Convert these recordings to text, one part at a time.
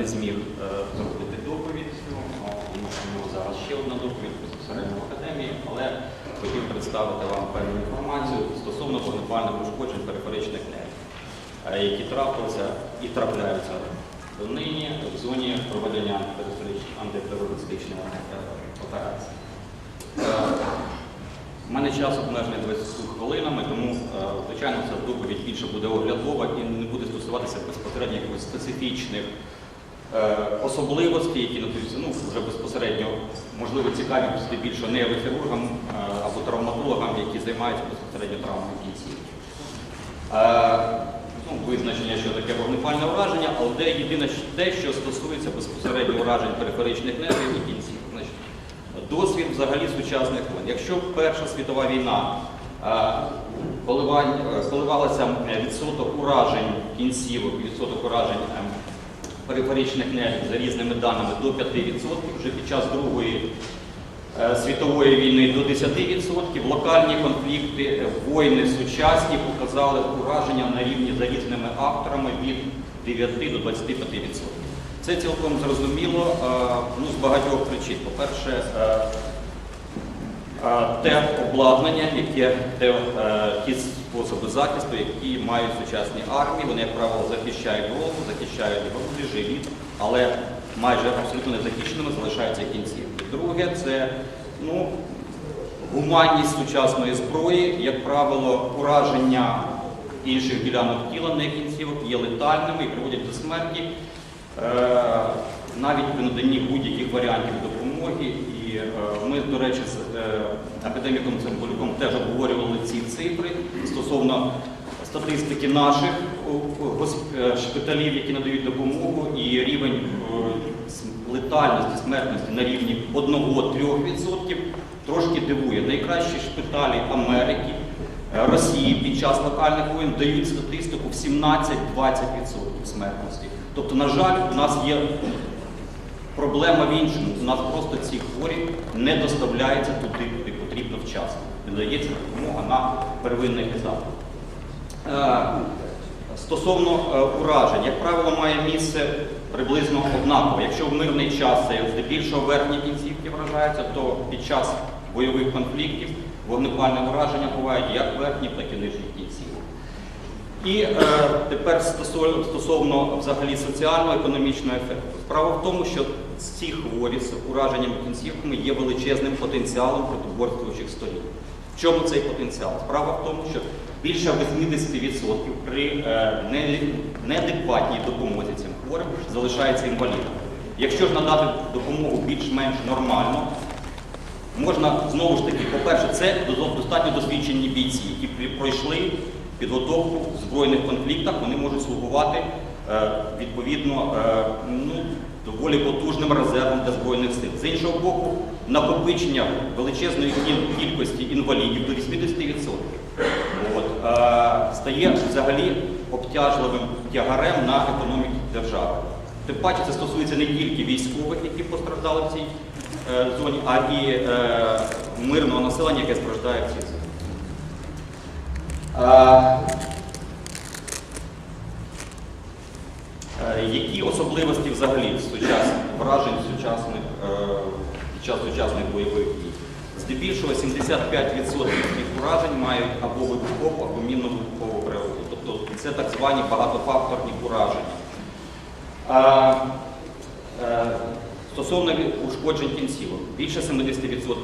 не зміг е, зробити доповідь, тому що зараз ще одна доповідь безпосередньо в академії, але хотів представити вам певну інформацію стосовно вогнепальних ушкоджень периферичних нервів, е, які трапилися і трапляються нині в зоні проведення антитерористичної- е, операції. Е, у мене час обмежений 20 хвилинами, тому, е, звичайно, ця доповідь більше буде оглядова і не буде стосуватися безпосередньо якихось специфічних е, особливостей, які ну, вже безпосередньо, можливо, цікаві здебільшого нейрохірургам е, або травматологам, які займаються безпосередньо травмою кінцівки. Е, ну, визначення, що таке вогнепальне ураження, але де єдине те, що стосується безпосередньо уражень периферичних нервів і кінців. Досвід взагалі сучасних воєн. Якщо Перша світова війна коливалася відсоток уражень кінцівок, відсоток уражень периферичних нервів за різними даними до 5%, вже під час Другої е, світової війни до 10%, локальні конфлікти, е, воїни сучасні показали ураження на рівні за різними авторами від 9 до 25%. Це цілком зрозуміло е, ну, з багатьох причин. По-перше, те обладнання, яке те, ті способи захисту, які мають сучасні армії, вони, як правило, захищають голову, захищають груди, живіт, але майже абсолютно незахищеними залишаються кінцівки. Друге, це ну, гуманність сучасної зброї, як правило, ураження інших ділянок тіла, не кінцівок, є летальними і приводять до смерті. Е, навіть при наданні будь-яких варіантів допомоги. І е, ми, до речі, з е, академіком Цимбалюком теж обговорювали ці цифри стосовно статистики наших е, шпиталів, які надають допомогу, і рівень летальності, смертності на рівні 1-3% трошки дивує. Найкращі шпиталі Америки, Росії під час локальних воєн дають статистику в 17-20% смертності. Тобто, на жаль, у нас є проблема в іншому. У нас просто ці хворі не доставляються туди, куди потрібно вчасно. Не дається допомога на первинних етапах. Е, Стосовно е, уражень, як правило, має місце приблизно однаково. Якщо в мирний час це здебільшого верхні кінцівки вражаються, то під час бойових конфліктів вогнепальне ураження бувають як верхні, так і нижні кінцівок. І е, тепер стосовно, стосовно взагалі соціально-економічного ефекту. Справа в тому, що ці хворі з ураженнями кінцівками є величезним потенціалом протиборствуючих сторін. В чому цей потенціал? Справа в тому, що більше 80% при е, неадекватній допомозі цим хворим залишається інвалідом. Якщо ж надати допомогу більш-менш нормально, Можна знову ж таки, по-перше, це достатньо досвідчені бійці, які пройшли підготовку в збройних конфліктах, вони можуть слугувати е, відповідно е, ну, доволі потужним резервом для збройних сил. З іншого боку, накопичення величезної кількості інвалідів до 80% от, е, стає взагалі обтяжливим тягарем на економіку держави. Тим паче це стосується не тільки військових, які постраждали в цій зоні, а і мирного населення, яке страждає в цій зоні. Які особливості взагалі сучасних вражень сучасних, е, під час сучасних бойових дій? Здебільшого 75% цих уражень мають або вибухову, або мінно-вибухову природу. Тобто це так звані багатофакторні ураження. Стосовно ушкоджень кінцівок, більше 70%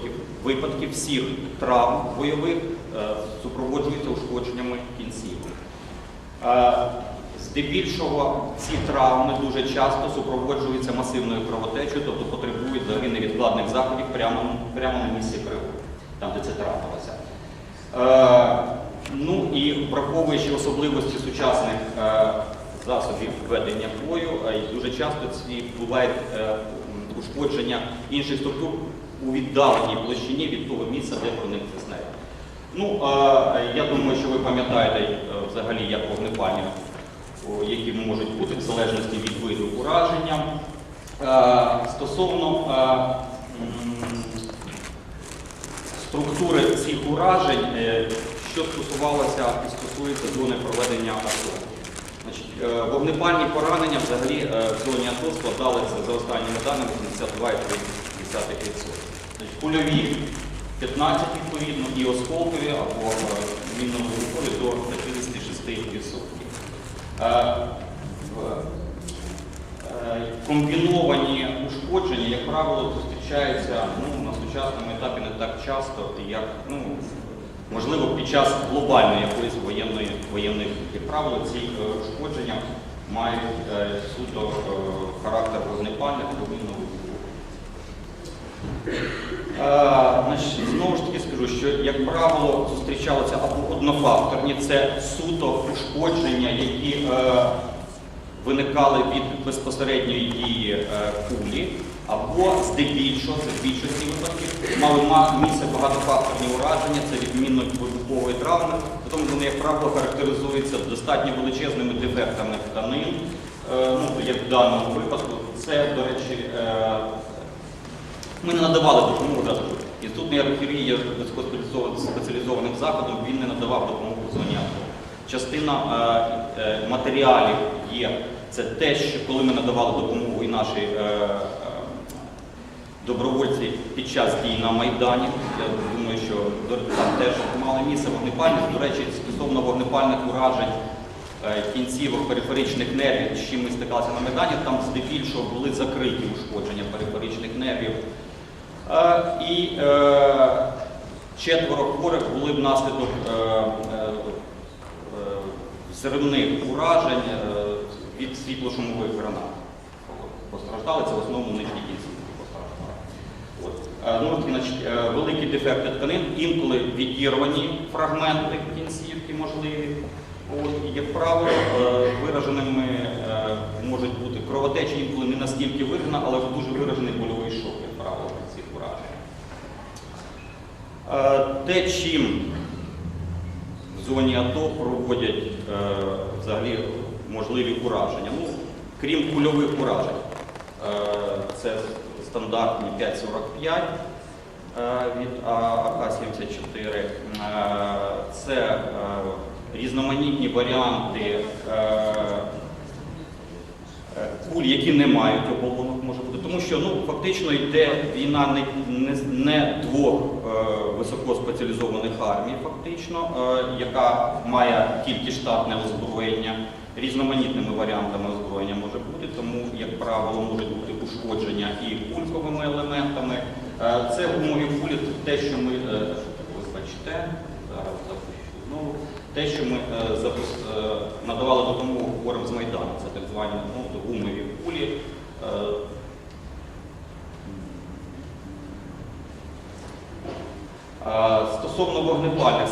випадків всіх травм бойових е, супроводжуються ушкодженнями кінцівок. Е, Здебільшого ці травми дуже часто супроводжуються масивною кровотечею, тобто потребують взагалі невідкладних заходів прямо, прямо на місці пригоди, там, де це трапилося. Е, ну і враховуючи особливості сучасних е, засобів ведення бою, е, дуже часто ці бувають е, м, інших структур у віддаленій площині від того місця, де проникли снаряд. Ну, е, я думаю, що ви пам'ятаєте е, взагалі, як вогнепальні, які можуть бути в залежності від виду ураження. Е, Стосовно е, структури цих уражень, що стосувалося і стосується зони проведення АТО. Е, Вогнепальні поранення взагалі е, в зоні АТО складалися за останніми даними 72,3%. Кульові 15 відповідно і осколкові або е, мінно-вибухові до 56%. Е, в- Е, Комбіновані ушкодження, як правило, зустрічаються ну, на сучасному етапі не так часто, як ну, можливо під час глобальної якоїсь воєнної дії. Правило, ці е, ушкодження мають е, суто е, характер вогнепальних значить, Знову ж таки скажу, що, як правило, зустрічалися або однофакторні, це суто ушкодження, які е, виникали від безпосередньої дії е, кулі, або здебільшого, це в більшості випадків, мали місце багатофакторні ураження, це від мінно-вибухової травми, тому вони, як правило, характеризуються достатньо величезними дефектами тканин. Е, ну, як в даному випадку, це, до речі, е, ми не надавали допомогу. Інститут нейрохірургії є високоспеціалізованим закладом, він не надавав допомогу в. Частина е, матеріалів є. Це те, що коли ми надавали допомогу і наші е, добровольці під час дій на Майдані. Я думаю, що там теж мали місце вогнепальність. До речі, стосовно вогнепальних уражень е, кінцівок периферичних нервів, з чим ми стикалися на Майдані, там здебільшого були закриті ушкодження периферичних нервів. Е, І е, четверо хворих були внаслідок взривних уражень від світлошумових гранат. Постраждали це в основному нижні. Е, Ну, значить, е, великі дефекти тканин, інколи відірвані фрагменти кінцівки можливі. От, як правило, е, вираженими можуть бути кровотечі, інколи не настільки виражена, але дуже виражений больовий шок, як правило, від цих уражень. Е, Те, чим в зоні АТО проводять взагалі можливі ураження. Ну, крім кульових уражень, це стандартні 5,45 е, від АК-74. Е, це е, різноманітні варіанти куль, які не мають оболонок, може бути. Тому що ну, фактично йде війна не, не, не двох високоспеціалізованих армій, фактично, яка має тільки штатне озброєння. Різноманітними варіантами озброєння може бути, правило, можуть бути ушкодження і кульковими елементами. Е, це гумові кулі, те, що ми е, вибачте, зараз запущу знову. Те, що ми е, надавали допомогу хворим з Майдану, це так звані ну, гумові кулі. Стосовно вогнепальних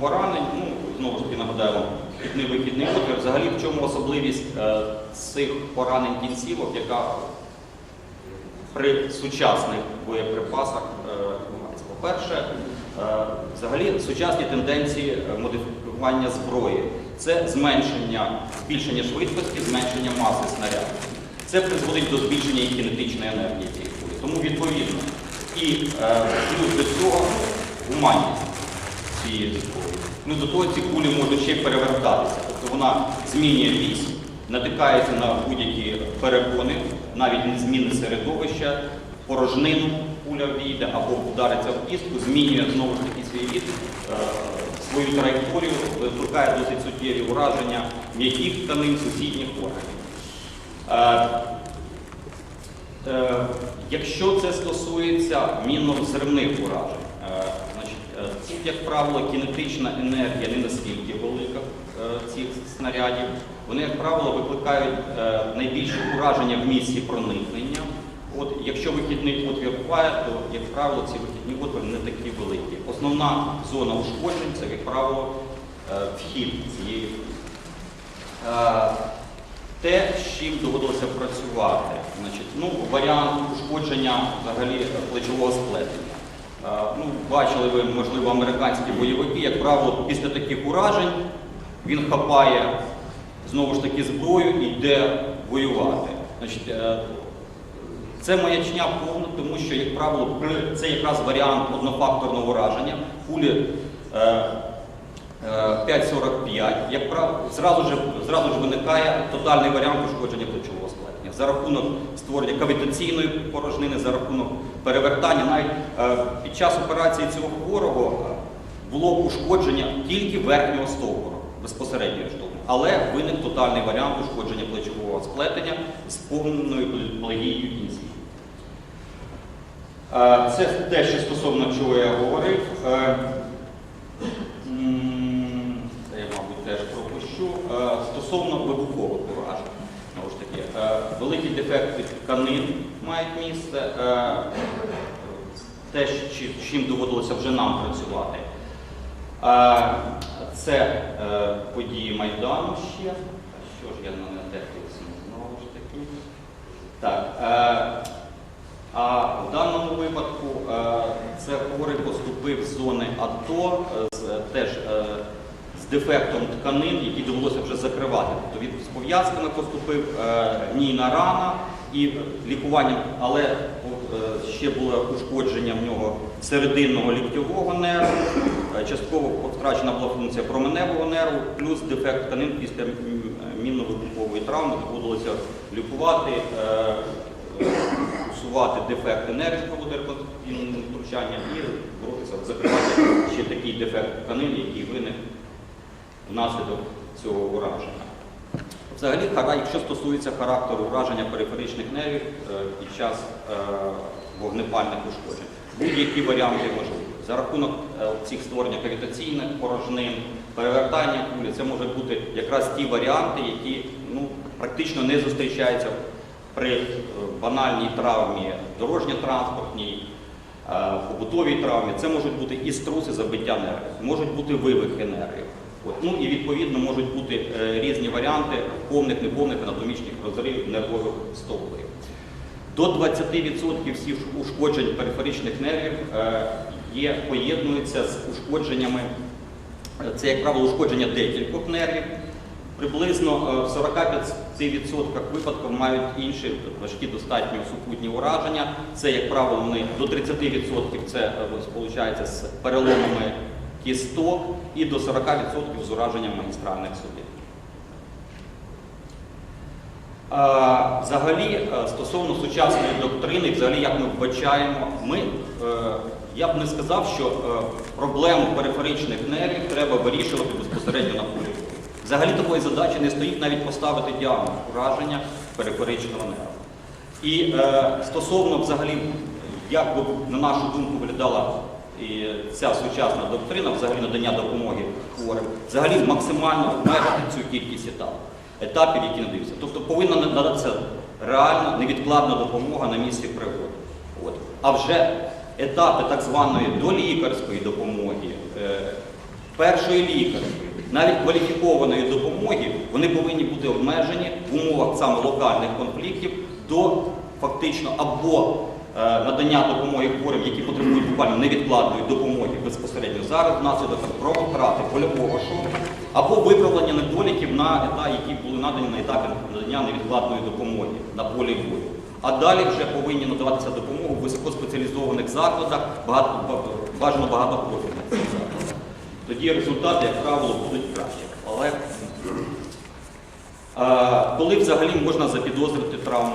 поранень, ну, знову ж таки нагадаю вам, вхідний вихідний отвір. Взагалі в чому особливість е, цих поранень кінцівок, яка при сучасних боєприпасах е, відбувається. По-перше, е, взагалі сучасні тенденції модифікування зброї це зменшення, збільшення швидкості, зменшення маси снарядів. Це призводить до збільшення і кінетичної енергії цієї кулі. Тому відповідно і плюс до цього гуманність цієї зброї. Ну, до того ці кулі можуть ще перевертатися. Тобто вона змінює вісь, натикається на будь-які перепони, навіть зміни середовища, порожнину куля війде або вдариться в кістку, змінює знову ж таки свій від, е, свою траєкторію, викликає досить суттєві ураження м'яких тканин сусідніх органів. Е, Е, Якщо це стосується мінно-взривних уражень, е, значить, е, тут, як правило, кінетична енергія не настільки велика е, цих снарядів. Вони, як правило, викликають е, найбільше ураження в місці проникнення. От, якщо вихідний отвір впає, то, як правило, ці вихідні отвори не такі великі. Основна зона ушкоджень це, як правило, е, вхід цієї. Те, з чим доводилося працювати, значить, ну, варіант ушкодження взагалі плечового сплетення. Е, Ну, бачили ви, можливо, американські бойовики, як правило, після таких уражень він хапає знову ж таки зброю і йде воювати. Значить, е, це маячня повна, тому що, як правило, це якраз варіант однофакторного ураження. Кулі е, Е, 5,45, як правило, зразу ж, зразу ж виникає тотальний варіант пошкодження плечового сплетення. За рахунок створення кавітаційної порожнини, за рахунок перевертання. Навіть е, під час операції цього хворого е, було ушкодження тільки верхнього стовбура, безпосередньо штовху. Але виник тотальний варіант ушкодження плечового сплетення з повною плегією кінців. Е, Це те, що стосовно чого я говорив. Мабуть, теж пропущу. Стосовно вибухових уражень, знову ж таки, е, великі дефекти тканин мають місце. Е, Те, з чим доводилося вже нам працювати. Е, Це е, події Майдану ще. Що ж я на натехнувся знову ж таки. Так. е, а в даному випадку е, це хворий поступив з зони АТО е, теж е, дефектом тканин, які довелося вже закривати. Тобто він з пов'язками поступив, е, гнійна рана і лікуванням, але е, ще було ушкодження в нього серединного ліктьового нерву, е, частково втрачена була функція променевого нерву, плюс дефект тканин після мінно-вибухової травми доводилося лікувати. усувати дефекти нервів, проводити реконструктивне втручання і боротися, закривати ще такий дефект тканин, який виник внаслідок цього ураження. Взагалі, якщо стосується характеру ураження периферичних нервів е, під час е, вогнепальних ушкоджень, будь-які варіанти можливі. За рахунок е, цих створення кавітаційних порожнин, перевертання кулі, це можуть бути якраз ті варіанти, які ну, практично не зустрічаються при банальній травмі дорожньо-транспортній, побутовій травмі. Це можуть бути і струси забиття нервів, можуть бути вивихи нервів. От. Ну і відповідно можуть бути е, різні варіанти повних, неповних анатомічних розривів нервових стовбурів. До 20% всіх ушкоджень периферичних нервів е, є, поєднуються з ушкодженнями, е, це, як правило, ушкодження декількох нервів. Приблизно в 45% випадків мають інші важкі достатньо супутні ураження. Це, як правило, вони до 30% це сполучається з переломами кісток і до 40% з ураженням магістральних судин. А, Взагалі, е, стосовно сучасної доктрини, взагалі, як ми вбачаємо, ми, е, я б не сказав, що е, проблему периферичних нервів треба вирішувати безпосередньо на полі. Взагалі такої задачі не стоїть навіть поставити діагноз ураження периферичного нерва. І стосовно взагалі, як би на нашу думку виглядала і ця сучасна доктрина, взагалі надання допомоги хворим, взагалі максимально обмежити цю кількість етапів, етапів, які надаються. Тобто повинна надатися реальна невідкладна допомога на місці пригоди. От. А вже етапи так званої долікарської допомоги, е, першої лікарської, навіть кваліфікованої допомоги, вони повинні бути обмежені в умовах саме локальних конфліктів до фактично або надання допомоги хворим, які потребують буквально невідкладної допомоги безпосередньо зараз, внаслідок кровотрати польового шоку, або виправлення недоліків на етапі, які були надані на етапі надання невідкладної допомоги на полі бою. А далі вже повинні надаватися допомога в високоспеціалізованих закладах, багато, бажано багатопрофільних закладах. Тоді результати, як правило, будуть кращі. Але е, коли взагалі можна запідозрити травму?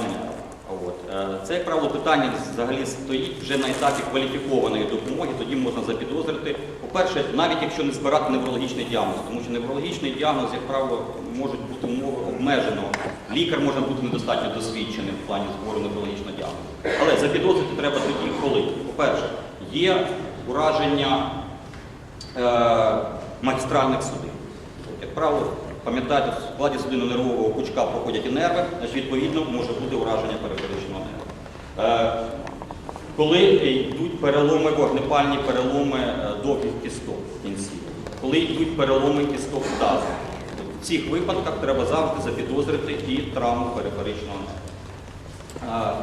Е, Це, як правило, питання взагалі стоїть вже на етапі кваліфікованої допомоги, тоді можна запідозрити. По-перше, навіть якщо не збирати неврологічний діагноз, тому що неврологічний діагноз, як правило, можуть бути умови обмеженого. Лікар може бути недостатньо досвідчений в плані збору неврологічного діагнозу. Але запідозрити треба тоді, коли, по-перше, є ураження е, магістральних судин. Як правило, пам'ятаєте, в складі судинно-нервового пучка проходять і нерви, значить, відповідно може бути ураження периферичного нерва. Е, коли йдуть переломи, вогнепальні переломи е, довгих кісток в кінці, коли йдуть переломи кісток тазу, в цих випадках треба завжди запідозрити і травму периферичного нерва.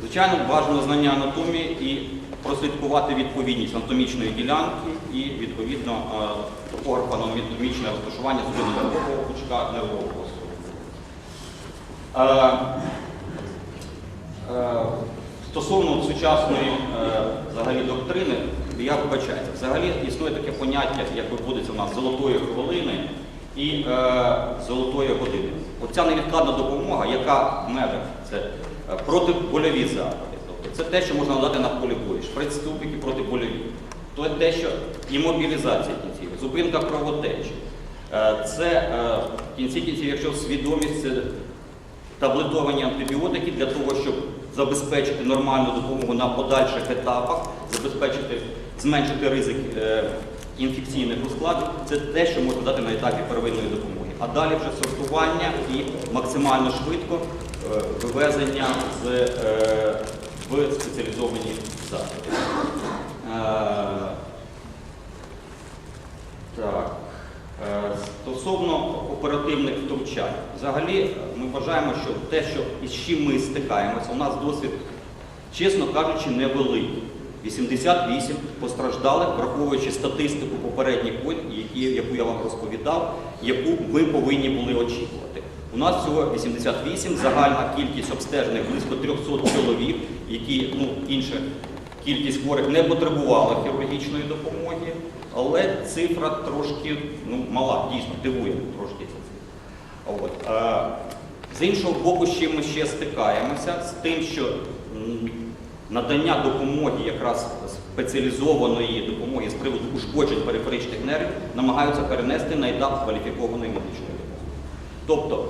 Звичайно, бажано знання анатомії і прослідкувати відповідність анатомічної ділянки і, відповідно, е, топографа анатомічне розташування судинно-нервового пучка нервового стовбу. Е, е, Стосовно сучасної взагалі доктрини, я вибачаюся. Взагалі існує таке поняття, як виводиться у нас золотої хвилини і золотої години. Оця невідкладна допомога, яка в межах це протибольові заходи. Тобто це те, що можна надати на полі бою, шприц-тубики протибольові. То те, що імобілізація кінців, зупинка кровотечі. Е, Це е, в кінці кінців, якщо свідомість, це таблетовані антибіотики для того, щоб забезпечити нормальну допомогу на подальших етапах, забезпечити, зменшити ризик е, інфекційних ускладів, це те, що можна дати на етапі первинної допомоги. А далі вже сортування і максимально швидко е, вивезення з, е, в спеціалізовані заклади. Е, так. Е, Стосовно оперативних втручань, взагалі е, ми вважаємо, що те, що із чим ми стикаємося, у нас досвід, чесно кажучи, невеликий. 88 постраждалих, враховуючи статистику попередніх воїн, яку я вам розповідав, яку ми повинні були очікувати. У нас всього 88, загальна кількість обстежених близько 300 чоловік, які ну, інша кількість хворих не потребувала хірургічної допомоги, але цифра трошки ну, мала, дійсно, дивує трошки ця цифра. От. З іншого боку, з ми ще стикаємося, з тим, що надання допомоги, якраз спеціалізованої допомоги з приводу ушкоджень периферичних нервів, намагаються перенести на етап кваліфікованої медичної допомоги. Тобто,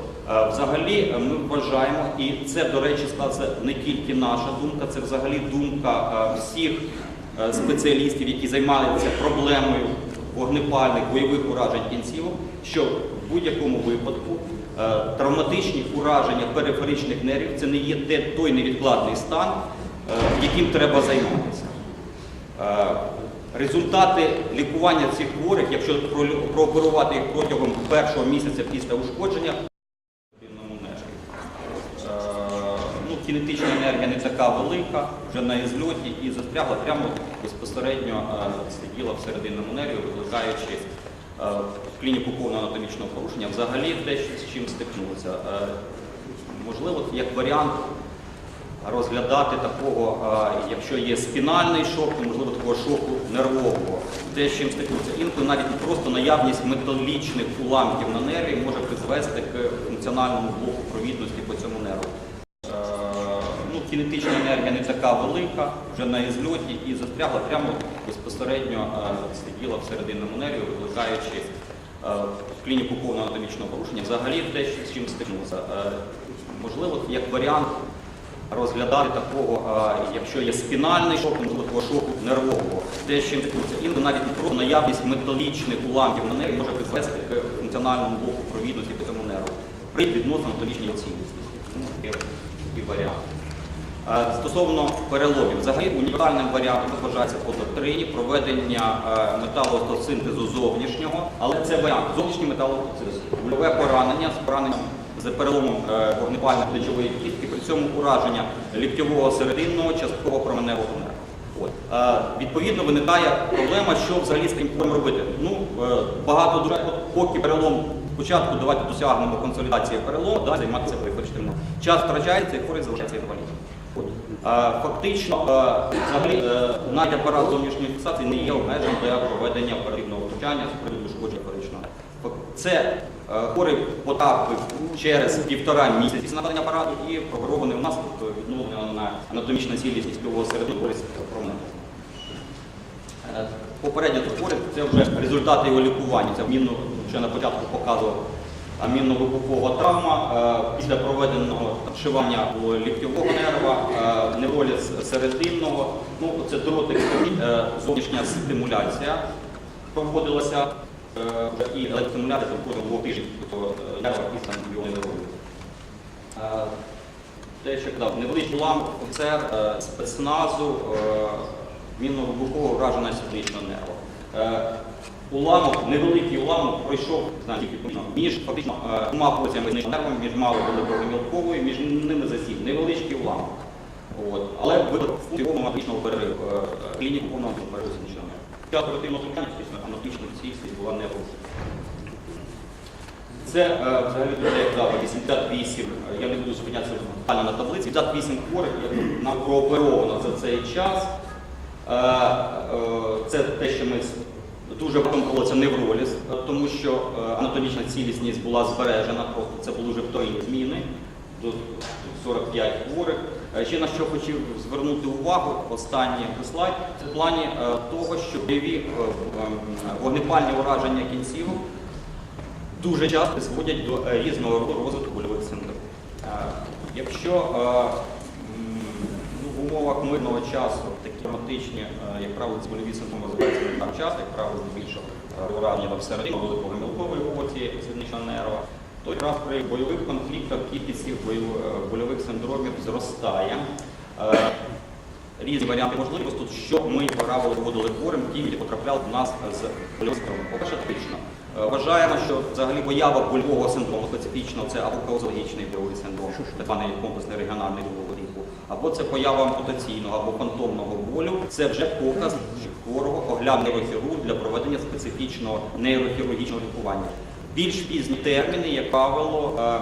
взагалі, е, ми вважаємо, і це, до речі, це не тільки наша думка, це взагалі думка е, всіх е, спеціалістів, які займаються проблемою вогнепальних бойових уражень кінцівок, що в будь-якому випадку е, травматичні ураження периферичних нервів це не є той невідкладний стан, е, яким треба займатися. Е, Результати лікування цих хворих, якщо прооперувати їх протягом першого місяця після ушкодження, кінетична енергія не така велика, вже на ізльоті і застрягла прямо безпосередньо е, сиділа в серединному нерві, викликаючи е, клініку повного анатомічного порушення. Взагалі те, з чим стикнулося. Е, можливо, як варіант розглядати такого, якщо є спінальний шок, то можливо такого шоку нервового. Те, з чим стикнуться. Інколи навіть просто наявність металічних уламків на нерві може призвести к функціональному блоку провідності по цьому нерву. Кінетична енергія не така велика, вже на ізльоті і застрягла прямо безпосередньо е, сиділа в серединному нерві, викликаючи е, клініку повного анатомічного порушення. Взагалі те, з чим стикнувся. Е, Можливо, як варіант розглядати такого, якщо є спінальний шок, можливо шоку нервового. Те, з чим стикнувся. Інколи навіть просто наявність металічних уламків на нерві може призвести к функціональному блоку провідності по цьому нерву при відносно анатомічній оцінності. Такий варіант. Е, Стосовно переломів, взагалі універсальним варіантом вважається по доктрині проведення е, металоостосинтезу зовнішнього, але це варіант зовнішній металоостосинтез. Больове поранення з пораненням з переломом е, вогнепальної плечової кістки, при цьому ураження ліктьового серединного частково променевого нерва. От. Відповідно, виникає проблема, що взагалі з тим робити. Ну, багато дуже, поки перелом спочатку давайте досягнемо консолідації перелому, далі займатися периферичним. Час втрачається і хворий залишається інвалідом. Фактично, взагалі, е, навіть апарат зовнішньої фіксації не є обмеженим для проведення оперативного втручання з приводу ушкодження периферичного. Це е, хворий потрапив через півтора місяці надання апарату і прооперований у нас тобто на анатомічна цілісність користь промені. Е, Попередньо хворий це вже результати його лікування. Це мінно, що на початку показував, мінно-вибухова травма е, після проведеного вшивання ліктьового нерва, е, неволіс серединного. Ну, це дротик, е, зовнішня стимуляція проводилася і електромуляція протягом двох тижнів е, нерва там його не виводили. Е, те, що казав, невеличкий уламок офіцер спецназу мінно-вибухового вражена сідничного нерва. Уламок, невеликий уламок пройшов не між фактично е, двома порціями сідничного нерва, між малою великою мілковою, між ними засів. Невеличкий уламок. От. Але повного аналітичного перериву, е, е, клініку повного перериву сідничного нерва. Ця втручання, звісно, аналітична цілісність була не порушена. Це взагалі я казав, 88, е, я не буду зупинятися на таблиці, 58 хворих як нам прооперовано за цей час. Це те, що ми дуже проводиться невроліз, е, тому що е, анатомічна цілісність була збережена, просто це були вже вторинні зміни до 45 хворих. Е, Ще на що хотів звернути увагу, останній слайд, це в плані того, що бойові е, е, вогнепальні ураження кінцівок дуже часто призводять до різного роду розвитку больових синдромів. Е, Якщо ну, в умовах мирного часу такі е, як правило, ці больові синдроми розвиваються не так часто, як правило, здебільшого е, ураження всередині великого мілкової оці, сідничного нерва, то якраз при бойових конфліктах кількість цих е, больових синдромів зростає. Е, Різні варіанти можливості. Тут що ми правило виводили хворим, ті, які потрапляли до нас з больовим синдромом. По-перше, типічно. Е, Вважаємо, що взагалі поява больового синдрому специфічно це або каузологічний больовий синдром, так званий комплексний регіональний типу, або це поява ампутаційного або фантомного болю. Це вже показ хворого огляд нейрохірург для проведення специфічного нейрохірургічного лікування. Більш пізні терміни, як правило, е,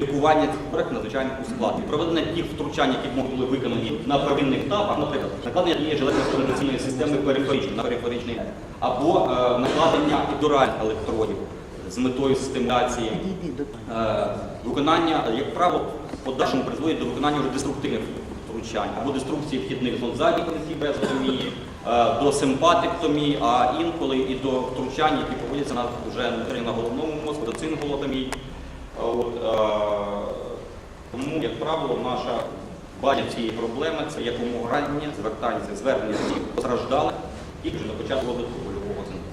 лікування цих хворих надзвичайно ускладнено. Проведення тих втручань, які могли були виконані на первинних етапах, наприклад, накладення тієї железно-стимуляційної системи периферичної на периферичний або е, накладення епідуральних електродів з метою стимуляції е, виконання, як правило, в подальшому призводить до виконання вже деструктивних втручань або деструкції вхідних зон задніх кінців без отомії, е, до симпатектомії, а інколи і до втручань, які проводяться на вже на головному мозку, до цинголотомії. Е, тому, як правило, наша бачення цієї проблеми це якомога раннє звертання, звернення постраждалих і вже на початку розвитку больового синдрому.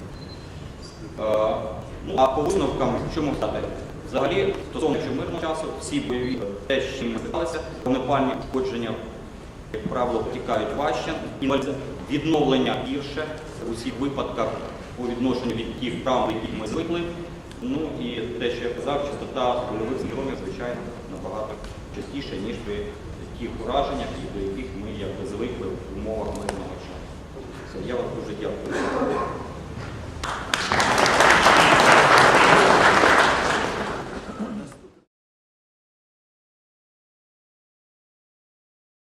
Ну, а по висновкам, що можна сказати? Взагалі, стосовно що мирного часу, всі бойові те, чим ми стикалися, вогнепальні ушкодження, як правило, втікають важче, відновлення гірше у всіх випадках по відношенню від тих травм, яких ми звикли. Ну і те, що я казав, частота больових синдромів, звичайно, набагато частіше, ніж при тих ураженнях, до яких ми якби звикли в умовах мирного часу. Я вам дуже дякую.